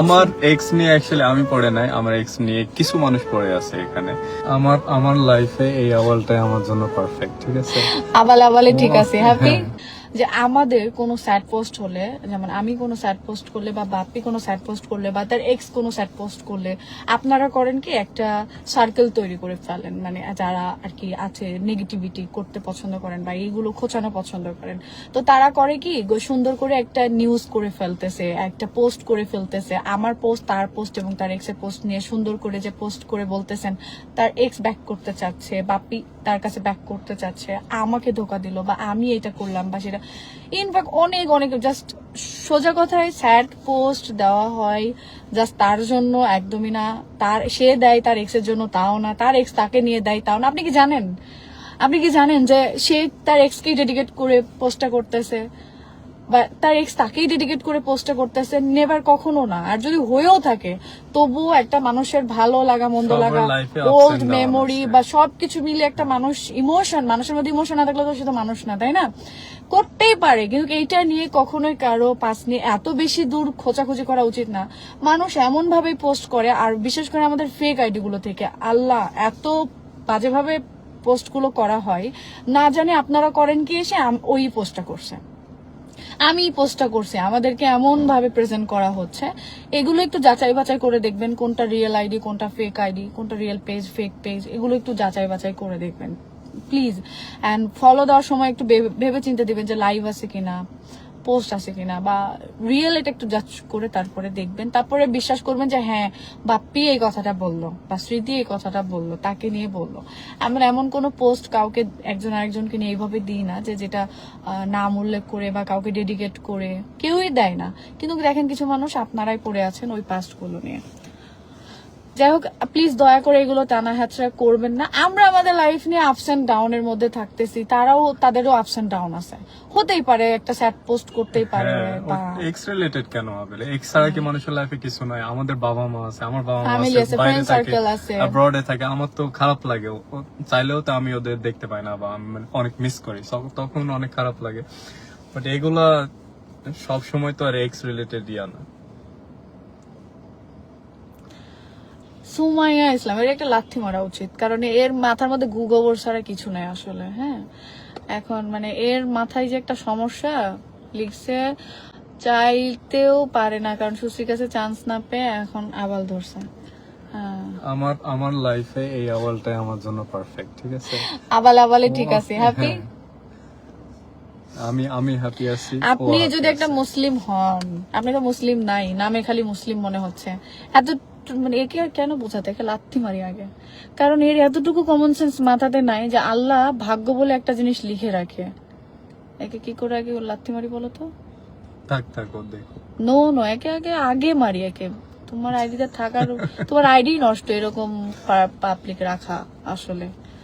আমার এক্স নিয়ে অ্যাকচুয়ালি আমি পড়ে নাই আমার এক্স নিয়ে কিছু মানুষ পড়ে আছে এখানে। আমার আমার লাইফে এই আওয়ালটাই আমার জন্য পারফেক্ট ঠিক আছে? আবাল আবালে ঠিক আছে হ্যাপি হ্যাঁ। যে আমাদের কোনো স্যাড পোস্ট হলে, যেমন আমি কোনো স্যাড পোস্ট করলে বা বাপ্পি কোনো স্যাড পোস্ট করলে বা তার এক্স কোনো স্যাড পোস্ট করলে, আপনারা করেন কি একটা সার্কেল তৈরি করে ফেলেন। মানে যারা আর কি আছে নেগেটিভিটি করতে পছন্দ করেন বা এইগুলো খোঁচানো পছন্দ করেন। তো তারা করে কি সুন্দর করে একটা নিউজ করে ফেলতেছে, একটা পোস্ট করে ফেলতেছে, আমার পোস্ট তার পোস্ট এবং তার এক্সের পোস্ট নিয়ে সুন্দর করে যে পোস্ট করে বলতেছেন, তার এক্স ব্যাক করতে চাচ্ছে বাপি তার কাছে ব্যাক করতে চাচ্ছে, আমাকে ধোকা দিল বা আমি এটা করলাম বা সেটা ইনফ্যাক্ট অনেক অনেক জাস্ট সোজা কথায় স্যাড পোস্ট দেওয়া হয় জাস্ট তার জন্য একদমই না। তার, সে দেয় তার এক্সের জন্য, তাও না। তার এক্স তাকে নিয়ে দেয়, তাও না। আপনি কি জানেন? আপনি কি জানেন যে সে তার এক্সকেই ডেডিকেট করে পোস্টটা করতেছে? বা তার এক্স তাকেই ডেডিকেট করে পোস্টটা করতেছে নেভার কখনো না। আর যদি হয়েও থাকে তবুও একটা মানুষের ভালো লাগা মন্দ লাগা ওল্ড মেমোরি বা সবকিছু মিলে একটা মানুষ ইমোশন মানুষের মধ্যে ইমোশন না থাকলে তো সে তো মানুষ না তাই না? করতেই পারে কিন্তু এইটা নিয়ে কখনোই কারও পাস নিয়ে এত বেশি দূর খোঁচাখুচি করা উচিত না। মানুষ এমন ভাবে পোস্ট করে আর বিশেষ করে আমাদের ফেক আইডি গুলো থেকে। আল্লাহ এত বাজেভাবে পোস্টগুলো করা হয়। না জানি আপনারা করেন কি এসে ওই পোস্টটা করছে আমি পোস্টটা করছি, আমাদেরকে এমন ভাবে প্রেজেন্ট করা হচ্ছে। এগুলো একটু যাচাই বাছাই করে দেখবেন, কোনটা রিয়েল আইডি কোনটা ফেক আইডি কোনটা রিয়েল পেজ ফেক পেজ এগুলো একটু যাচাই বাছাই করে দেখবেন। প্লিজ অ্যান্ড ফলো দেওয়ার সময় একটু ভেবে- চিন্তা দিবেন যে লাইভ আছে কিনা। পোস্ট আছে কিনা বা রিয়েল এটা একটু জাজ করে তারপরে দেখবেন। তারপরে বিশ্বাস করবেন যে হ্যাঁ বাপ্পি এই কথাটা বলল বা স্মৃতি এই কথাটা বলল, তাকে নিয়ে বলল। আমরা এমন কোনো পোস্ট কাউকে একজন আরেকজনকে নিয়ে এইভাবে দিই না যে, যেটা নাম উল্লেখ করে বা কাউকে ডেডিকেট করে কেউই দেয় না। কিন্তু দেখেন কিছু মানুষ আপনারাই পড়ে আছেন ওই পাস্টগুলো নিয়ে। যাই হোক প্লিজ দয়া করে এগুলো টানা হ্যাচড়া করবেন না। আমরা আমাদের লাইফ নিয়ে আপস এন্ড ডাউন এর মধ্যে থাকতেছি তারাও তাদেরও আপস এন্ড ডাউন আছে। হতেই পারে একটা স্যাড পোস্ট করতেই পারে এক্স রিলেটেড কেন হবে? এক্স ছাড়া কি মানুষের লাইফে কিছু নয় আমাদের বাবা মা আছে আমার বাবা মা আছে, বাইরে থাকে। অ্যাব্রডে থাকে। আমার তো খারাপ লাগে। চাইলেও তো আমি ওদের দেখতে পাই না বা আমি মানে অনেক মিস করি। তখন অনেক খারাপ লাগে। বাট এগুলা সব সময় তো আর এক্স রিলেটেড ইয়া না। সুমাইয়া ইসলাম এর একটা লাথি মারা উচিত। কারণ এর মাথার মধ্যে গু গোবর ছাড়া কিছু নাই আসলে হ্যাঁ? এখন মানে এর মাথায় যে একটা সমস্যা লিখছে চাইতেও পারে না কারণ সুশ্রীর কাছে চান্স না পেয়ে এখন আবাল ধরছে। হ্যাঁ। আমার আমার লাইফে এই আওয়ালটাই আমার জন্য পারফেক্ট ঠিক আছে? আবাল আবালে ঠিক আছে হ্যাপি হ্যাঁ। আমি আমি হ্যাপি আছি আপনি যদি একটা মুসলিম হন আপনি তো মুসলিম নাই নামে খালি মুসলিম মনে হচ্ছে এত মানে একে আর কেন বোঝাতে? একে লাথি মারি আগে। কারণ এর এতটুকু কমন সেন্স মাথাতে নাই যে আল্লাহ ভাগ্য বলে একটা জিনিস লিখে রাখে। একে কি করে আগে লাথি মারি বলো তো? থাক থাক নো নো একে আগে আগে মারি একে। তোমার আইডিতে থাকার তোমার আইডি নষ্ট এরকম পাবলিক রাখা আসলে।